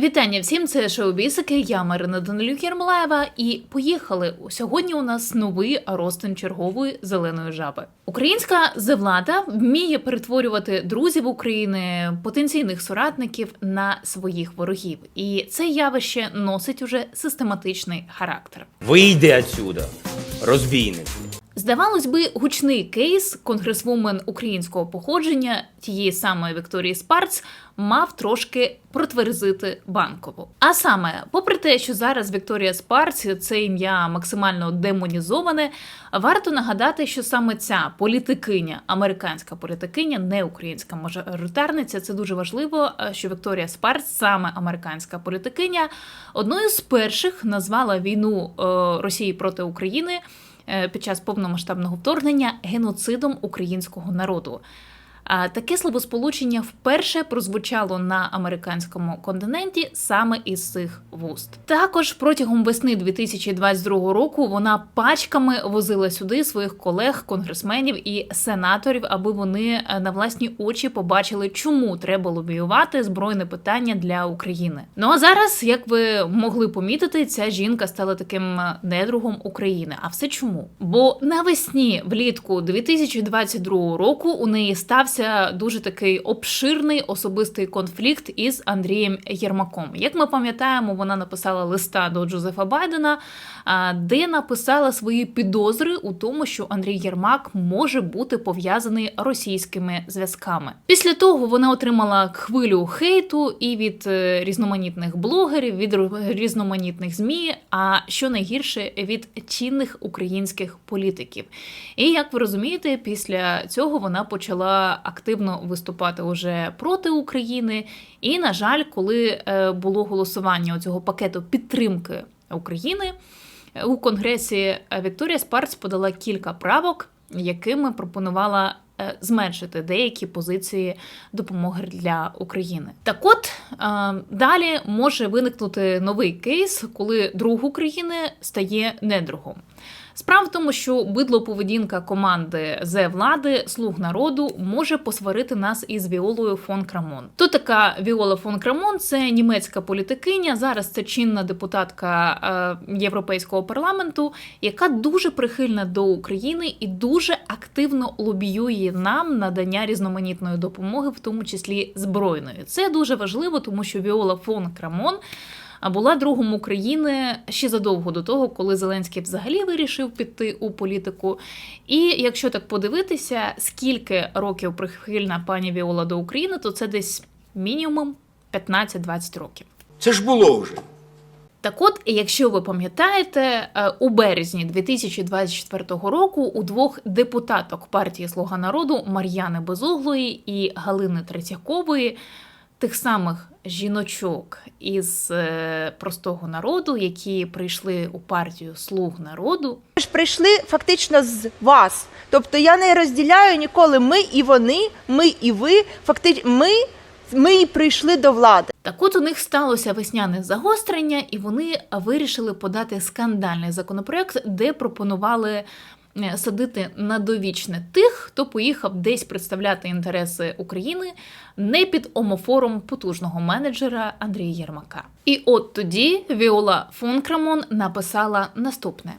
Вітання всім, це шоу Бісики, я Марина Данилюк Єрмолаєва. І поїхали. Сьогодні у нас новий ростин чергової зеленої жаби. Українська зевлада вміє перетворювати друзів України, потенційних соратників на своїх ворогів, і це явище носить уже систематичний характер. Вийди отсюда, розбійник. Здавалось би, гучний кейс конгресвумен українського походження тієї самої Вікторії Спарц мав трошки протверзити банкову. А саме, попри те, що зараз Вікторія Спарц це ім'я максимально демонізоване, варто нагадати, що саме ця політикиня, американська політикиня, не українська мажоритарниця, це дуже важливо, е, що Вікторія Спарц, саме американська політикиня, одною з перших назвала війну е, Росії проти України під час повномасштабного вторгнення геноцидом українського народу. Таке словосполучення вперше прозвучало на американському континенті саме із цих вуст. Також протягом весни 2022 року вона пачками возила сюди своїх колег, конгресменів і сенаторів, аби вони е, на власні очі побачили, чому треба лобіювати збройне питання для України. Ну а зараз, як ви могли помітити, ця жінка стала таким е, недругом України. А все чому? Бо навесні, влітку 2022 року, у неї стався дуже такий обширний особистий конфлікт із Андрієм Єрмаком. Як ми пам'ятаємо, вона написала листа до Джозефа Байдена, де написала свої підозри у тому, що Андрій Єрмак може бути пов'язаний російськими зв'язками. Після того вона отримала хвилю хейту і від е, різноманітних блогерів, від різноманітних змі. А що найгірше від чинних українських політиків. І як ви розумієте, після цього вона почала активно виступати уже проти України. І, на жаль, коли е, було голосування цього пакету підтримки України у Конгресі, е, Вікторія Спарц подала кілька правок, якими пропонувала. е, Зменшити деякі позиції допомоги для України. Так от далі може виникнути новий кейс, коли друг України стає недругом. Справа в тому, що бидлоповедінка команди зе влади слуг народу може посварити нас із Віолою фон Крамон. То така Віола фон Крамон це німецька політикиня. Зараз це чинна депутатка е, Європейського парламенту, яка дуже прихильна до України і дуже активно лобіює нам надання різноманітної допомоги, в тому числі збройної. Це дуже важливо, тому що Віола фон Крамон а була другом України ще задовго до того, коли Зеленський взагалі вирішив піти у політику. І якщо так подивитися, скільки років прихильна пані Віола до України, то це десь мінімум 15-20 років. Це ж було вже. Так от, якщо ви пам'ятаєте, е, у березні 2024 року у двох депутаток партії Слуга народу Мар'яни Безуглої і Галини Третьякової, тих самих жіночок із е, простого народу, які прийшли у партію Слуг народу, Ми ж прийшли фактично з вас. Тобто я не розділяю ніколи ми і вони, ми і ви. Фактично, ми, ми і прийшли до влади. Так от у них сталося весняне загострення, і вони вирішили подати скандальний законопроект, де пропонували садити на довічне тих, хто поїхав десь представляти інтереси України не під омофором потужного менеджера Андрія Єрмака. І от тоді Віола фон Крамон написала наступне.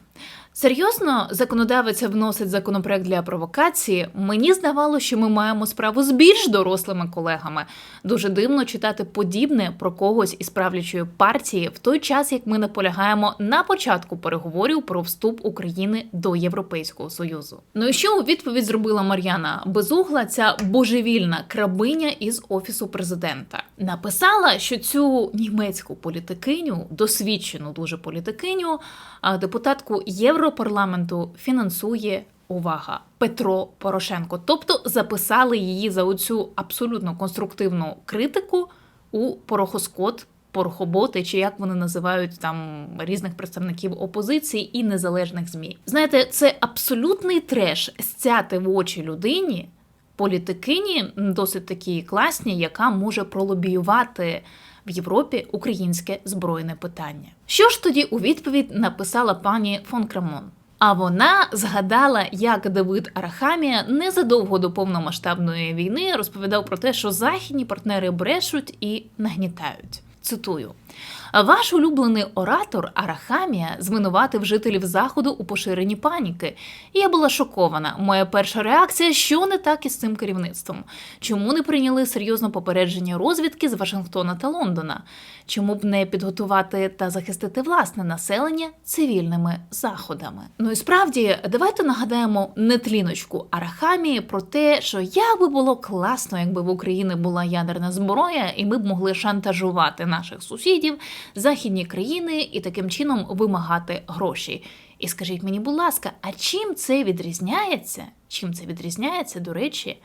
Серйозно, законодавець вносить законопроект для провокації. Мені здавалося, що ми маємо справу з більш дорослими колегами. Дуже дивно читати подібне про когось із правлячої партії в той час, як ми наполягаємо на початку переговорів про вступ України до Європейського союзу. Ну і що у відповідь зробила Мар'яна Безугла, ця божевільна крабиня із офісу президента? Написала, що цю німецьку політикиню, досвідчену дуже політикиню, депутатку Європарламенту фінансує. Увага, Петро Порошенко. Тобто записали її за оцю абсолютно конструктивну критику у порохоскот, порохоботи, чи як вони називають там різних представників опозиції і незалежних змі. Знаєте, це абсолютний треш стяти в очі людині, політикині досить такі класні, яка може пролобіювати в Європі українське збройне питання. Що ж тоді у відповідь написала пані фон Крамон? А вона згадала, як Давид Арахамія незадовго до повномасштабної війни розповідав про те, що західні партнери брешуть і нагнітають. Цитую. Ваш улюблений оратор Арахамія звинуватив жителів заходу у поширенні паніки. Я була шокована. Моя перша реакція: що не так із цим керівництвом? Чому не прийняли серйозно попередження розвідки з Вашингтона та Лондона? Чому б не підготувати та захистити власне населення цивільними заходами? Ну і справді, давайте нагадаємо нетліночку Арахамії про те, що як би було класно, якби в Україні була ядерна зброя, і ми б могли шантажувати наших сусідів, західні країни і таким чином вимагати гроші. І скажіть мені, будь ласка, а чим це відрізняється? Чим це відрізняється, до речі,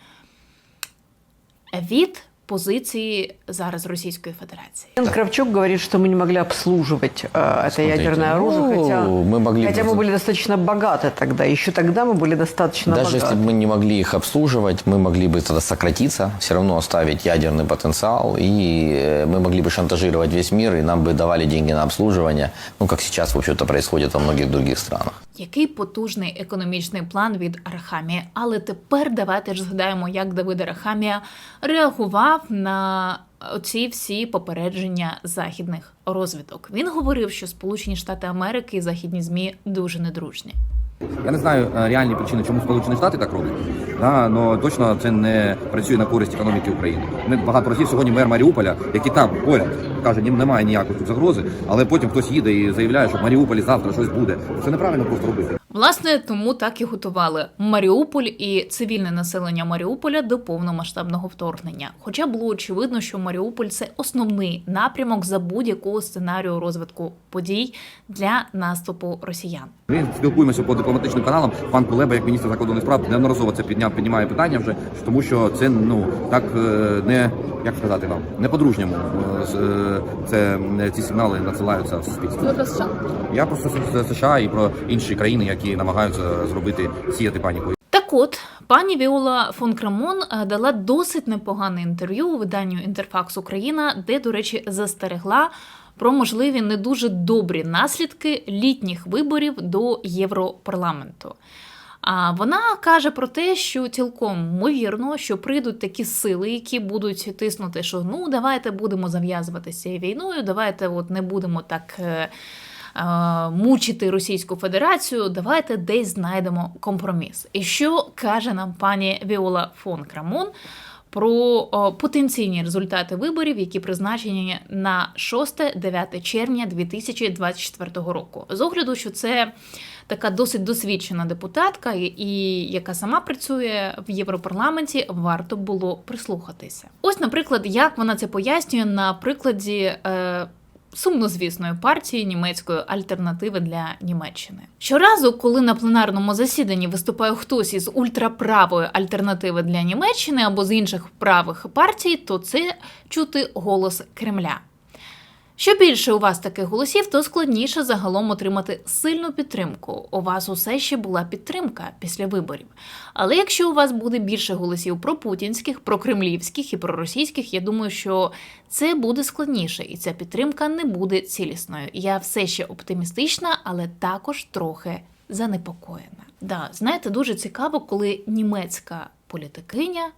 від позиції зараз Російської Федерації? Кравчук говорит, что мы не могли обслуживать э, это Смотрите, ядерное оружие, ну, хотя, мы могли хотя мы бы- были достаточно богаты тогда. Еще тогда мы были достаточно Даже богаты. если бы мы не могли их обслуживать, мы могли бы тогда сократиться, все равно оставить ядерный потенциал, и э, мы могли бы шантажировать весь мир, и нам бы давали деньги на обслуживание, ну, как сейчас, в общем-то, происходит во многих других странах. Який потужний економічний план від Арахамія. Але тепер давайте ж згадаємо, як Давид Арахамія реагував на оці всі попередження західних розвиток. Він говорив, що Сполучені Штати Америки і західні змі дуже недружні. Я не знаю е, реальні причини, чому Сполучені Штати так роблять, да, але точно це не працює на користь економіки України. Ми багато разів сьогодні мер Маріуполя, який там поряд каже, ні, немає ніякої тут загрози, але потім хтось їде і заявляє, що в Маріуполі завтра щось буде. Це неправильно просто робити. Власне, тому так і готували Маріуполь і цивільне населення Маріуполя до повномасштабного вторгнення. Хоча було очевидно, що Маріуполь це основний напрямок за будь-якого сценарію розвитку подій для наступу росіян. Ми спілкуємося по дипломатичним каналам. Пан Кулеба, як міністр закордонних справ, неодноразово це підняв, піднімає питання вже, тому що це ну так е, не як сказати вам, не по-дружньому. е, е, Це ці сигнали надсилаються в суспільство. Я просто США і про інші країни, які намагаються зробити сіяти паніку. Так от, пані Віола фон Крамон е, дала досить непогане інтерв'ю у виданню Інтерфакс Україна, де, до речі, застерегла про можливі не дуже добрі наслідки літніх виборів до Європарламенту. А вона каже про те, що цілком ймовірно, що прийдуть такі сили, які будуть тиснути, що ну давайте будемо зав'язувати з цією війною, давайте от не будемо так. Е, е, Мучити Російську Федерацію, давайте десь знайдемо компроміс. І що каже нам пані Віола фон Крамон про потенційні результати виборів, які призначені на 6-9 червня 2024 року. З огляду, що це така досить досвідчена депутатка, і- і яка сама працює в Європарламенті, варто було прислухатися. Ось, наприклад, як вона це пояснює на прикладі. Е, Сумнозвісної партії німецької альтернативи для Німеччини. Щоразу, коли на пленарному засіданні виступає хтось із ультраправої альтернативи для Німеччини або з інших правих партій, то це чути голос Кремля. Що більше у вас таких голосів, то складніше загалом отримати сильну підтримку. У вас усе ще була підтримка після виборів. Але якщо у вас буде більше голосів про путінських, про кремлівських і про російських, я думаю, що це буде складніше, і ця підтримка не буде цілісною. Я все ще оптимістична, але також трохи занепокоєна. Да, знаєте, дуже цікаво, коли німецька політикиня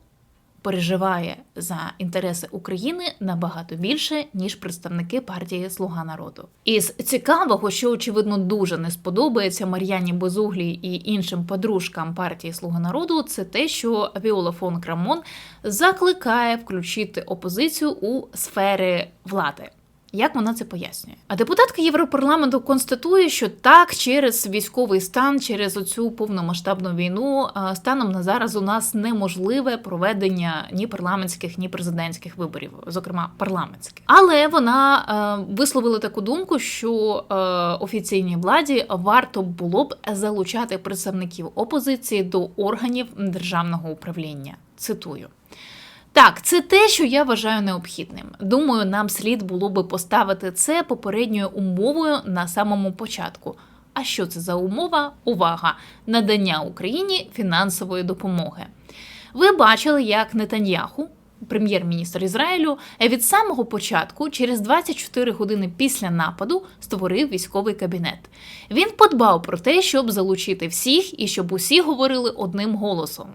переживає за інтереси України набагато більше, ніж представники партії Слуга народу. Із цікавого, що очевидно дуже не сподобається Мар'яні Безуглій і іншим подружкам партії Слуга народу, це те, що Віола фон Крамон закликає включити опозицію у сфери влади. Як вона це пояснює? А депутатка Європарламенту констатує, що так, через військовий стан, через оцю повномасштабну війну, станом на зараз у нас неможливе проведення ні парламентських, ні президентських виборів, зокрема парламентських. Але вона е, висловила таку думку, що е, офіційній владі варто було б залучати представників опозиції до органів державного управління. Цитую. Так, це те, що я вважаю необхідним. Думаю, нам слід було би поставити це попередньою умовою на самому початку. А що це за умова? Увага! Надання Україні фінансової допомоги. Ви бачили, як Нетаньяху прем'єр-міністр Ізраїлю, від самого початку, через 24 години після нападу, створив військовий кабінет. Він подбав про те, щоб залучити всіх і щоб усі говорили одним голосом.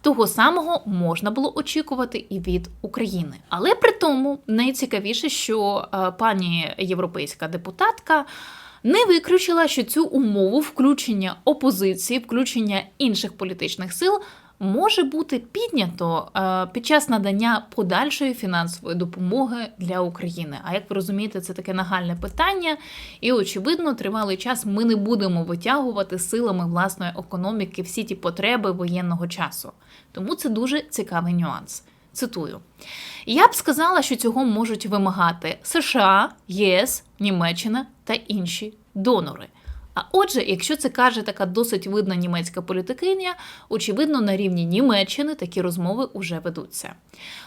Того самого можна було очікувати і від України. Але при тому найцікавіше, що е, пані європейська депутатка не виключила, що цю умову включення опозиції, включення інших політичних сил може бути піднято е, під час надання подальшої фінансової допомоги для України. А як ви розумієте, це таке нагальне питання, і очевидно, тривалий час ми не будемо витягувати силами власної економіки всі ті потреби воєнного часу. Тому це дуже цікавий нюанс. Цитую. Я б сказала, що цього можуть вимагати США, ЄС, Німеччина та інші донори. А отже, якщо це каже така досить видна німецька політикиня, очевидно, на рівні Німеччини такі розмови уже ведуться.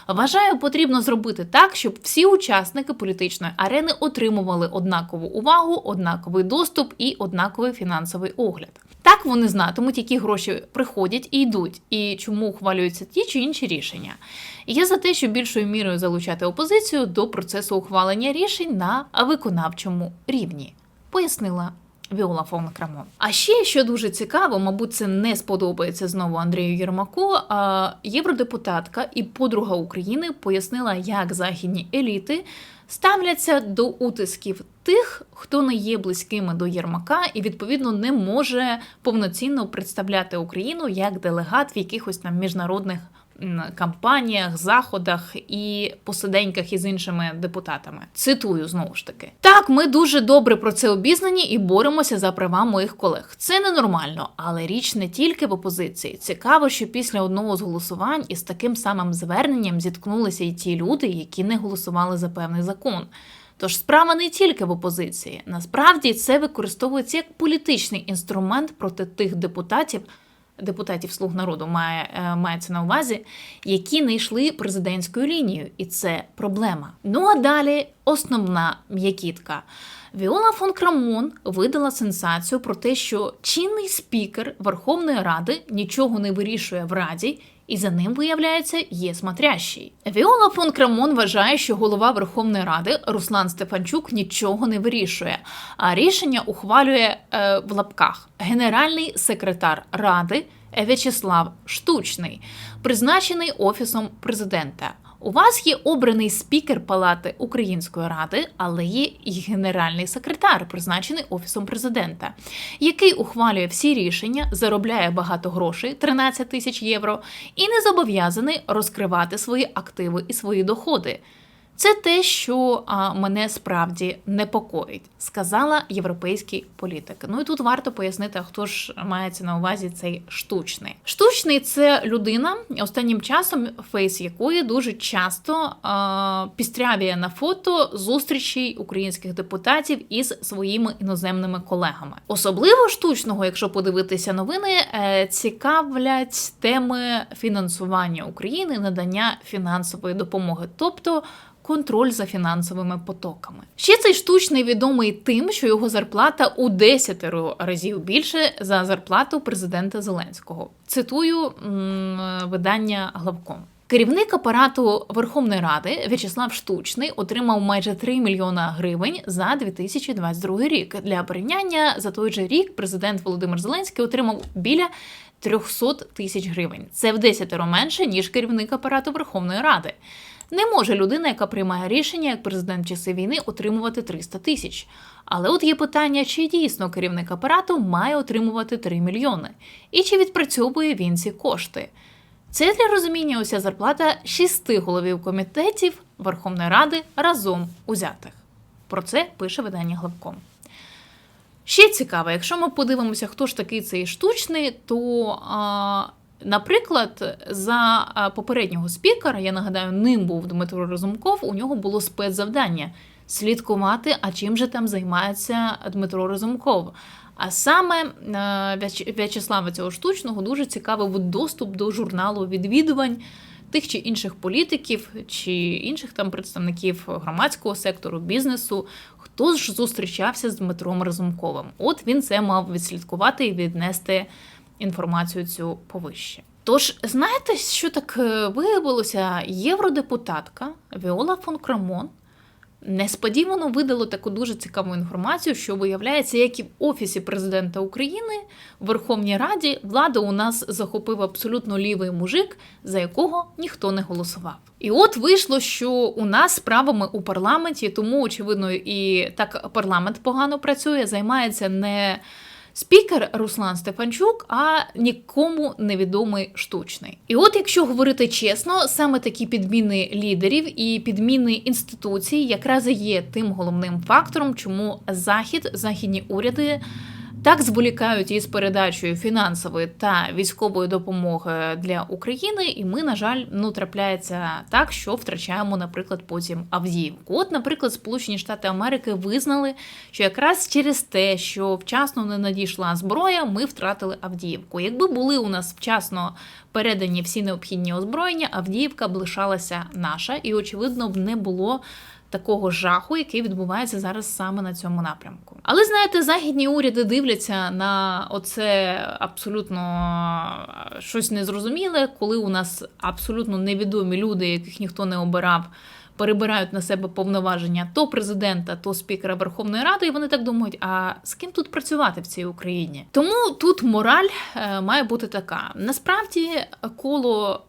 Вважаю, потрібно зробити так, щоб всі учасники політичної арени отримували однакову увагу, однаковий доступ і однаковий фінансовий огляд. Так вони знатимуть, які гроші приходять і йдуть, і чому ухвалюються ті чи інші рішення. Я за те, щоб більшою мірою залучати опозицію до процесу ухвалення рішень на виконавчому рівні, пояснила Віола фон Крамон. А ще що дуже цікаво, мабуть, це не сподобається знову Андрію Єрмаку. А євродепутатка і подруга України пояснила, як західні еліти ставляться до утисків тих, хто не є близькими до Єрмака і відповідно не може повноцінно представляти Україну як делегат в якихось там міжнародних кампаніях, заходах і посиденьках із іншими депутатами. Цитую знову ж таки: так, ми дуже добре про це обізнані і боремося за права моїх колег. Це ненормально, але річ не тільки в опозиції. Цікаво, що після одного з голосувань із таким самим зверненням зіткнулися і ті люди, які не голосували за певний закон. Тож справа не тільки в опозиції. Насправді це використовується як політичний інструмент проти тих депутатів, депутатів слуг народу має, е, мається на увазі, які не йшли президентською лінією, і це проблема. Ну а далі основна м'якітка. Віола фон Крамон видала сенсацію про те, що чинний спікер Верховної Ради нічого не вирішує в Раді. І за ним, виявляється, є смотрящий. Віола фон Крамон вважає, що голова Верховної Ради Руслан Стефанчук нічого не вирішує, а рішення ухвалює е, в лапках генеральний секретар Ради В'ячеслав Штучний, призначений офісом президента. У вас є обраний спікер Палати Української ради, але є і генеральний секретар, призначений офісом президента, який ухвалює всі рішення, заробляє багато грошей 13 тисяч євро, і не зобов'язаний розкривати свої активи і свої доходи. Це те, що мене справді непокоїть, сказала європейський політик. Ну і тут варто пояснити, хто ж мається на увазі цей штучний. Штучний це людина, останнім часом фейс якої дуже часто пістрявіє на фото зустрічей українських депутатів із своїми іноземними колегами. Особливо штучного, якщо подивитися новини, е, цікавлять теми фінансування України, надання фінансової допомоги, тобто контроль за фінансовими потоками. Ще цей штучний відомий тим, що його зарплата у 10 разів більше за зарплату президента Зеленського. Цитую видання Главком. Керівник апарату Верховної Ради В'ячеслав Штучний отримав майже 3 мільйона гривень за 2022 рік. Для порівняння за той же рік президент Володимир Зеленський отримав біля 300 тисяч гривень. Це в 10 менше ніж керівник апарату Верховної Ради. Не може людина, яка приймає рішення як президент часи війни, отримувати 300 тисяч. Але от є питання, чи дійсно керівник апарату має отримувати 3 мільйони, і чи відпрацьовує він ці кошти. Це для розуміння уся зарплата шести головів комітетів Верховної Ради разом узятих. Про це пише видання Главком. Ще цікаво, якщо ми подивимося, хто ж такий цей штучний, то, а, наприклад, за попереднього спікера, я нагадаю, ним був Дмитро Разумков, у нього було спецзавдання слідкувати, а чим же там займається Дмитро Разумков. А саме е, В'ячеслава цього штучного дуже цікавив доступ до журналу відвідувань тих чи інших політиків, чи інших там представників громадського сектору, бізнесу, хто ж зустрічався з Дмитром Разумковим. От він це мав відслідкувати і віднести інформацію цю повище. Тож, знаєте, що так е, виявилося? Євродепутатка Віола фон Крамон несподівано видала таку дуже цікаву інформацію, що виявляється, як і в Офісі президента України в Верховній Раді влада у нас захопив абсолютно лівий мужик, за якого ніхто не голосував. І от вийшло, що у нас справами у парламенті, тому очевидно, і так парламент погано працює, займається не спікер Руслан Стефанчук, а нікому невідомий штучний. І от, якщо говорити чесно, саме такі підміни лідерів і підміни інституцій якраз і є тим головним фактором, чому захід, західні уряди. Так зволікають із передачею фінансової та військової допомоги для України, і ми, на жаль, ну трапляється так, що втрачаємо, наприклад, потім Авдіївку. От, наприклад, Сполучені Штати Америки визнали, що якраз через те, що вчасно не надійшла зброя, ми втратили Авдіївку. Якби були у нас вчасно передані всі необхідні озброєння, Авдіївка б лишалася наша, і очевидно б не було такого жаху, який відбувається зараз саме на цьому напрямку. Але знаєте, західні уряди дивляться на оце абсолютно е, щось незрозуміле, коли у нас абсолютно невідомі люди, яких ніхто не обирав. Перебирають на себе повноваження то президента, то спікера Верховної Ради, і вони так думають: а з ким тут працювати в цій Україні? Тому тут мораль е, має бути така. Насправді коло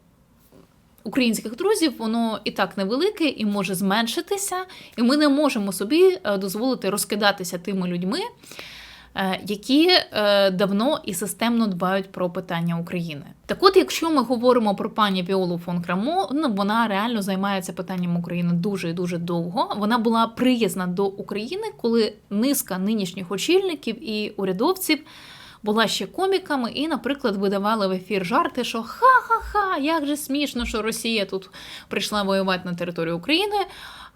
українських друзів воно і так невелике і може зменшитися, і ми не можемо собі е, дозволити розкидатися тими людьми, е, які е, давно і системно дбають про питання України. Так от, якщо ми говоримо про пані Віолу фон Крамо, ну вона реально займається питанням України дуже і дуже довго. Вона була приязна до України, коли низка нинішніх очільників і урядовців була ще коміками, і, наприклад, видавали в ефір жарти, що ха-ха-ха, як же смішно, що Росія тут прийшла воювати на територію України,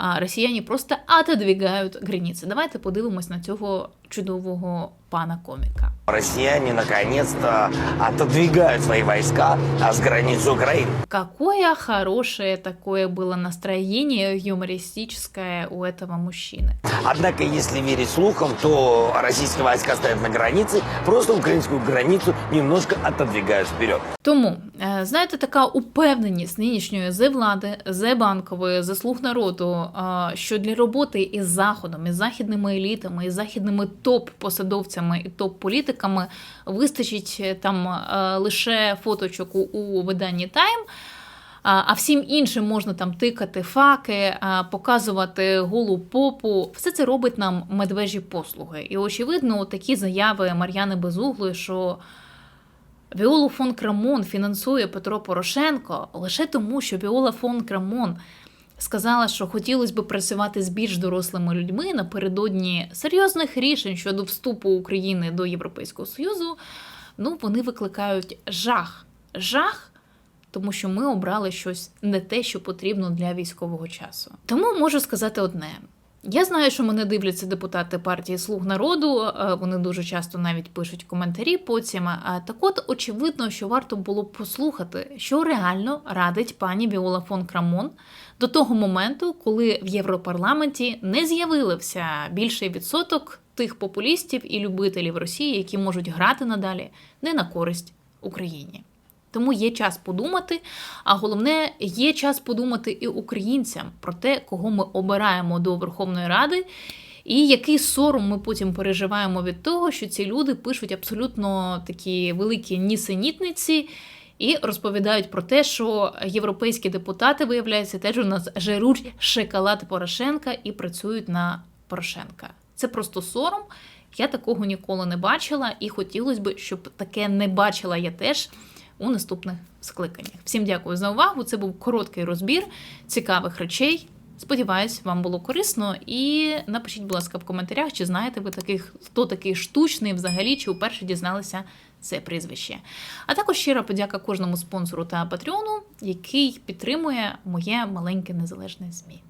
росіяни просто отодвигають границі. Давайте подивимось на цього чудового пана коміка. Россияне наконец-то отодвигают свои войска с границы Украины. Какое хорошее такое было настроение юмористическое у этого мужчины. Однако, если верить слухам, то российские войска стоят на границе, просто украинскую границу немножко отодвигают вперед. Тому, е, знаєте, така упевненість нинішньої зе влади, зе банкової, зе слуг народу, е, що для роботи із заходом, із західними елітами, із західними топ-посадовцями і топ-політиками вистачить е, там е, лише фоточок у, виданні Тайм. А всім іншим можна там тикати факи, показувати голу попу. Все це робить нам медвежі послуги. І очевидно, такі заяви Мар'яни Безуглої, що Віолу фон Крамон фінансує Петро Порошенко лише тому, що Віола фон Крамон сказала, що хотілося б працювати з більш дорослими людьми напередодні серйозних рішень щодо вступу України до Європейського Союзу. Ну, вони викликають жах. Жах. Тому що ми обрали щось не те, що потрібно для військового часу. Тому можу сказати одне: я знаю, що мене дивляться депутати партії Слуг народу. е, Вони дуже часто навіть пишуть коментарі потім. А так от очевидно, що варто було б послухати, що реально радить пані Віола фон Крамон до того моменту, коли в Європарламенті не з'явився більший відсоток тих популістів і любителів Росії, які можуть грати надалі не на користь Україні. Тому є час подумати, а головне, є час подумати і українцям про те, кого ми обираємо до Верховної Ради, і який сором ми потім переживаємо від того, що ці люди пишуть абсолютно такі великі нісенітниці і розповідають про те, що європейські депутати, виявляється, теж у нас жеруть шоколад Порошенка і працюють на Порошенка. Це просто сором. Я такого ніколи не бачила, і хотілося б, щоб таке не бачила я теж у наступних скликаннях. Всім дякую за увагу. Це був короткий розбір цікавих речей. Сподіваюсь, вам було корисно. І напишіть, будь ласка, в коментарях, чи знаєте ви таких, хто такий штучний взагалі, чи вперше дізналися це прізвище. А також щира подяка кожному спонсору та патреону, який підтримує моє маленьке незалежне ЗМІ.